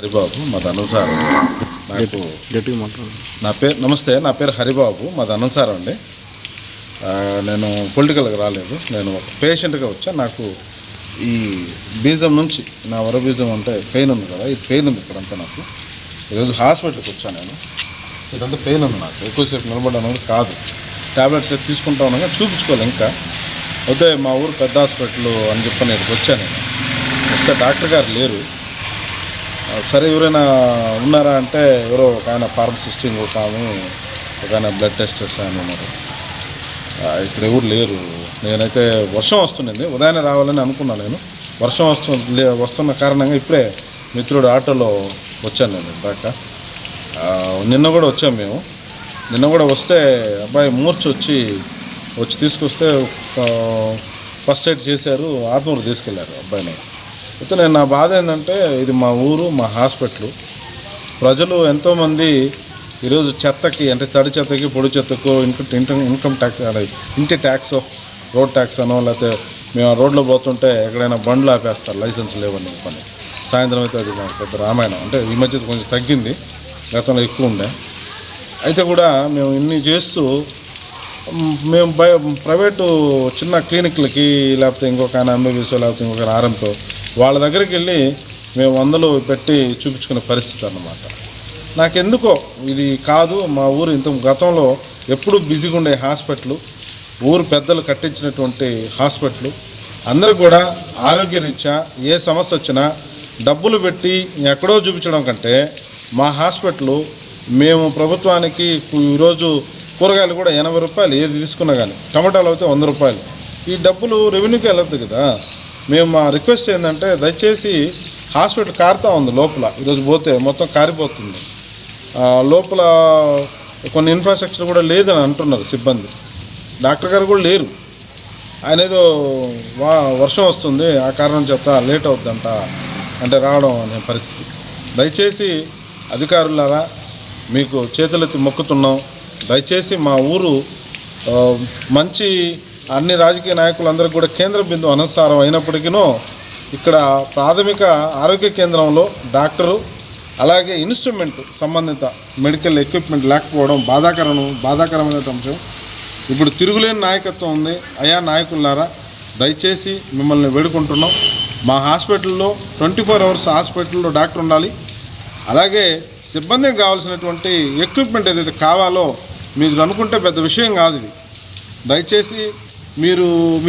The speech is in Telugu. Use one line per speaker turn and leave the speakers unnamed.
హరిబాబు మాది అనుసారం నాకు నా పేరు నమస్తే నా పేరు హరిబాబు మాది అనుసారం అండి. నేను పొలిటికల్గా రాలేదు. నేను ఒక పేషెంట్గా వచ్చా. నాకు ఈ బీజం నుంచి నా వర బీజం అంటే పెయిన్ ఉంది కదా ఈ పెయిన్ ఉంది ఇక్కడంతా నాకు. ఈరోజు హాస్పిటల్కి వచ్చాను నేను. ఇదంతా పెయిన్ ఉంది నాకు. ఎక్కువసేపు నిలబడడం కాదు. ట్యాబ్లెట్స్ అయితే తీసుకుంటా ఉన్నాగా చూపించుకోవాలి ఇంకా. వద్దే మా ఊరు పెద్ద హాస్పిటల్ అని చెప్పి నేను ఇక్కడికి వచ్చాను నేను. వస్తే డాక్టర్ గారు లేరు. సరే ఎవరైనా ఉన్నారా అంటే ఎవరో ఒక ఆయన ఫార్మసిస్ట్ ఇంకొక ఆమె ఒక ఆయన బ్లడ్ టెస్ట్ చేశాను ఉన్నారు ఇక్కడ ఎవరు లేరు. నేనైతే వర్షం వస్తుండింది ఉదయాన్నే రావాలని అనుకున్నాను నేను. వర్షం వస్తు లే వస్తున్న కారణంగా ఇప్పుడే మిత్రుడు ఆటోలో వచ్చాను నేను దాకా నిన్న కూడా వచ్చాం మేము. నిన్న కూడా వస్తే అబ్బాయి మూర్చి వచ్చి వచ్చి తీసుకొస్తే ఫస్ట్ ఎయిడ్ చేశారు ఆత్మూరు తీసుకెళ్ళారు అబ్బాయిని. అయితే నేను నా బాధ ఏంటంటే ఇది మా ఊరు మా హాస్పిటల్. ప్రజలు ఎంతోమంది ఈరోజు చెత్తకి అంటే తడి చెత్తకి పొడి చెత్తకు ఇన్కమ్ ఇన్కమ్ ఇన్కమ్ ట్యాక్స్ ఇంటి ట్యాక్స్ రోడ్ ట్యాక్స్ అనో లేకపోతే మేము ఆ రోడ్లో పోతుంటే ఎక్కడైనా బండ్లు ఆపేస్తారు లైసెన్స్ లేవని పని సాయంత్రం అయితే అది మాకు పెద్ద రామాయణం. అంటే ఈ మధ్య కొంచెం తగ్గింది గతంలో ఎక్కువ ఉండే. అయితే కూడా మేము ఇన్ని చేస్తూ మేము బయ ప్రైవేటు చిన్న క్లినిక్లకి లేకపోతే ఇంకొక ఆయన ఎంబీబీఎస్ లేకపోతే ఇంకొక ఆయన ఆర్ఎంతో వాళ్ళ దగ్గరికి వెళ్ళి మేము వందలు పెట్టి చూపించుకునే పరిస్థితి అన్నమాట. నాకెందుకో ఇది కాదు మా ఊరు ఇంత గతంలో ఎప్పుడు బిజీగా ఉండే హాస్పిటల్ ఊరు పెద్దలు కట్టించినటువంటి హాస్పిటల్ అందరూ కూడా ఆరోగ్యరీత్యా ఏ సమస్య వచ్చినా డబ్బులు పెట్టి ఎక్కడో చూపించడం కంటే మా హాస్పిటల్ మేము ప్రభుత్వానికి ఈరోజు కూరగాయలు కూడా ఎనభై రూపాయలు ఏది తీసుకున్నా కానీ టమాటాలు అయితే వంద రూపాయలు. ఈ డబ్బులు రెవెన్యూకి వెళ్ళదు కదా. మేము మా రిక్వెస్ట్ ఏంటంటే దయచేసి హాస్పిటల్ కారుతా ఉంది లోపల. ఈరోజు పోతే మొత్తం కారిపోతుంది. లోపల కొన్ని ఇన్ఫ్రాస్ట్రక్చర్ కూడా లేదని అంటున్నారు సిబ్బంది. డాక్టర్ గారు కూడా లేరు. ఆయన ఏదో వా వర్షం వస్తుంది ఆ కారణం చేత లేట్ అవుద్దంట అంటే రావడం అనే పరిస్థితి. దయచేసి అధికారులారా మీకు చేతులెత్తి మొక్కుతున్నాం. దయచేసి మా ఊరు మంచి అన్ని రాజకీయ నాయకులందరికీ కూడా కేంద్ర బిందువు అనుసారం అయినప్పటికీ ఇక్కడ ప్రాథమిక ఆరోగ్య కేంద్రంలో డాక్టరు అలాగే ఇన్స్ట్రుమెంట్ సంబంధిత మెడికల్ ఎక్విప్మెంట్ లేకపోవడం బాధాకరం బాధాకరమైన అంశం. ఇప్పుడు తిరుగులేని నాయకత్వం ఉంది. అయా నాయకులారా దయచేసి మిమ్మల్ని వేడుకుంటున్నాం. మా హాస్పిటల్లో ట్వంటీ ఫోర్ అవర్స్ హాస్పిటల్లో డాక్టర్ ఉండాలి. అలాగే సిబ్బందికి కావాల్సినటువంటి ఎక్విప్మెంట్ ఏదైతే కావాలో మీరు అనుకుంటే పెద్ద విషయం కాదు ఇది. దయచేసి మీరు మీ